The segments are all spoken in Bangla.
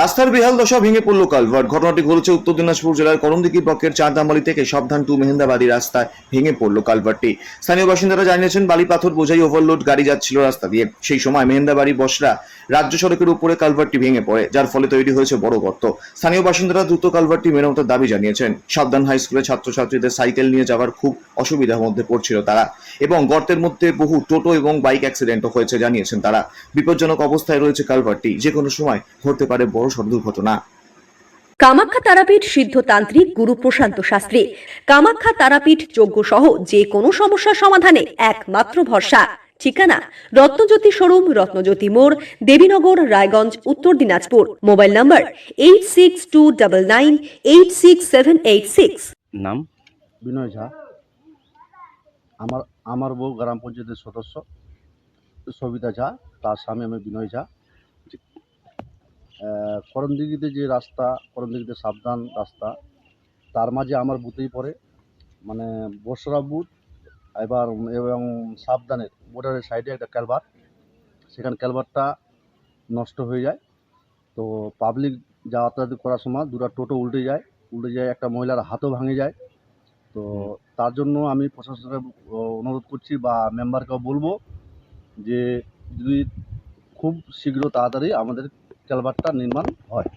রাস্তার বেহাল দশা ভেঙে পড়ল কালভার্ট। ঘটনাটি ঘটেছে উত্তর দিনাজপুর জেলার করমদিঘি ব্লকের চাঁদামালি থেকে সাবধান টু মেহেন্দাবাড়ি রাস্তায় ভেঙে পড়ল কালভার্টটি। স্থানীয় বাসিন্দারা জানিয়েছেন, বালি, পাথর বোঝাই ওভারলোড গাড়ি যাচ্ছিল রাস্তা দিয়ে। সেই সময় মেহেন্দাবাড়ি, বসরা রাজ্য সড়কের উপরে কালভার্টটি ভেঙে পড়ে, যার ফলে তৈরি হয়েছে বড় গর্ত। স্থানীয় বাসিন্দারা দ্রুত কালভার্টটি মেরামতের দাবি জানিয়েছেন। সাবধান হাই স্কুলের ছাত্রছাত্রীদের সাইকেল নিয়ে যাওয়ার খুব অসুবিধার মধ্যে পড়ছিল তারা। এবং গর্তের মধ্যে বহু টোটো এবং বাইক অ্যাক্সিডেন্টও হয়েছে, জানিয়েছেন তারা। বিপজ্জনক অবস্থায় রয়েছে কালভার্টটি যে কোনো সময় ঘটতে পারে বড় সড় দুর্ঘটনা। কামাখ্যা তারাপীঠ সিদ্ধতান্ত্রিক গুরু প্রশান্ত শাস্ত্রী। কামাখ্যা তারাপীঠ যজ্ঞ সহ যে কোনো সমস্যার সমাধানে একমাত্র ভরসা। ঠিকানা রত্নজ্যোতি শোরুম রত্নজ্যোতি মোড় Debinagar Raiganj Uttar Dinajpur. Mobile number eight six two double nine eight six seven eight six. নাম? বিনয় ঝা। আমার আমার বউ গ্রাম পঞ্চায়েতের সদস্য সবিতা ঝা। তার স্বামী আমি বিনয় ঝা। করণদিঘিতে যে রাস্তা করণদিঘিতে সাবধান রাস্তা তার মাঝে আমার বুথেই পড়ে। মানে বসরা বুথ এবার এবং সাবধানের বোর্ডারের সাইডে একটা ক্যালভার। সেখানে ক্যালভারটা নষ্ট হয়ে যায়। তো পাবলিক যাতায়াত করার সময় দুটো টোটো উল্টে যায়। উল্টে যায় একটা মহিলার হাতও ভাঙে যায়। তো তার জন্য আমি প্রশাসনকে অনুরোধ করছি বা মেম্বারকেও বলব যে যদি খুব শীঘ্র তাড়াতাড়ি আমাদের ক্যালভারটা নির্মাণ হয়।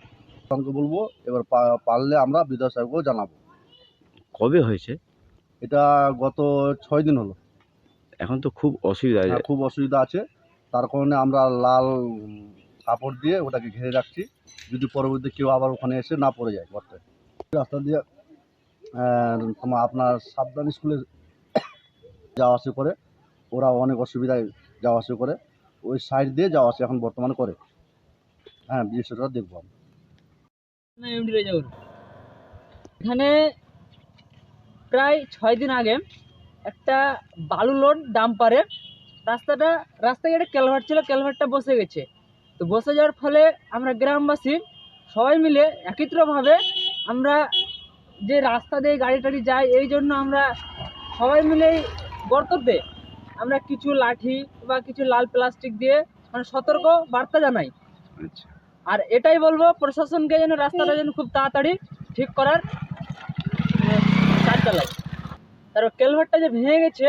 সঙ্গে বলব এবার পারলে আমরা বিধায়ক সাহেবকেও জানাব। কবে হয়েছে? এটা গত ছয় দিন হলো। এখন তো খুব অসুবিধা হ্যাঁ, খুব অসুবিধা আছে। তার কারণে আমরা লাল কাপড় দিয়ে ওটাকে ঘিরে রাখছি। যদি পরবর্তী কেউ আবার ওখানে এসে না পড়ে যায় গর্তে রাস্তা দিয়ে আহ, তোমার আপনার সাবধান স্কুলে যাওয়া আসা করে। ওরা অনেক অসুবিধায় যাওয়া আসা করে। ওই সাইড দিয়ে যাওয়া আসা এখন বর্তমানে করে। হ্যাঁ দেখব এখানে প্রায় ছয় দিন আগে একটা বালু লোড ডাম্পারে রাস্তাটা রাস্তাঘাটে ক্যালভার্ট ছিল ক্যালভার্টটা বসে গেছে। তো বসে যাওয়ার ফলে আমরা গ্রামবাসী সবাই মিলে একত্রভাবে আমরা যে রাস্তা দিয়ে গাড়ি টাড়ি যাই এই জন্য আমরা সবাই মিলে এই গর্ততে আমরা কিছু লাঠি বা কিছু লাল প্লাস্টিক দিয়ে মানে সতর্ক বার্তা জানাই। আচ্ছা। আর এটাই বলব, প্রশাসনকে যেন রাস্তাটা যেন খুব তাড়াতাড়ি ঠিক করার কাজ চালায়। তারপর কেলভারটা যে ভেঙে গেছে,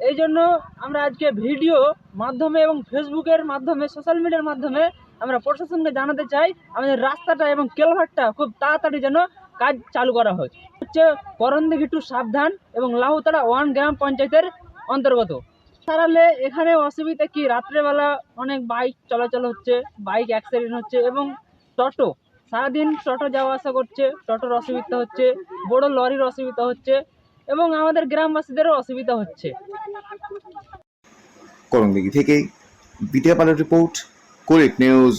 এই জন্য আমরা আজকে ভিডিও মাধ্যমে এবং ফেসবুকের মাধ্যমে, সোশ্যাল মিডিয়ার মাধ্যমে আমরা প্রশাসনকে জানাতে চাই, আমাদের রাস্তাটা এবং কেলভারটা খুব তাড়াতাড়ি যেন কাজ চালু করা হয় হচ্ছে করণদিঘি টু সাবধান এবং লাহুতাড়া ওয়ান গ্রাম পঞ্চায়েতের অন্তর্গত। সারালে এখানে অসুবিধা কি? রাত্রেবেলা অনেক বাইক চলাচল হচ্ছে বাইক অ্যাক্সিডেন্ট হচ্ছে এবং টোটো, সারাদিন টোটো যাওয়া আসা করছে, টোটোর অসুবিধা হচ্ছে, বড় লরির অসুবিধা হচ্ছে এবং আমাদের গ্রামবাসীদেরও অসুবিধা হচ্ছে। করমদিঘি থেকে বিদ্যাপালের রিপোর্ট, কোরেট নিউজ।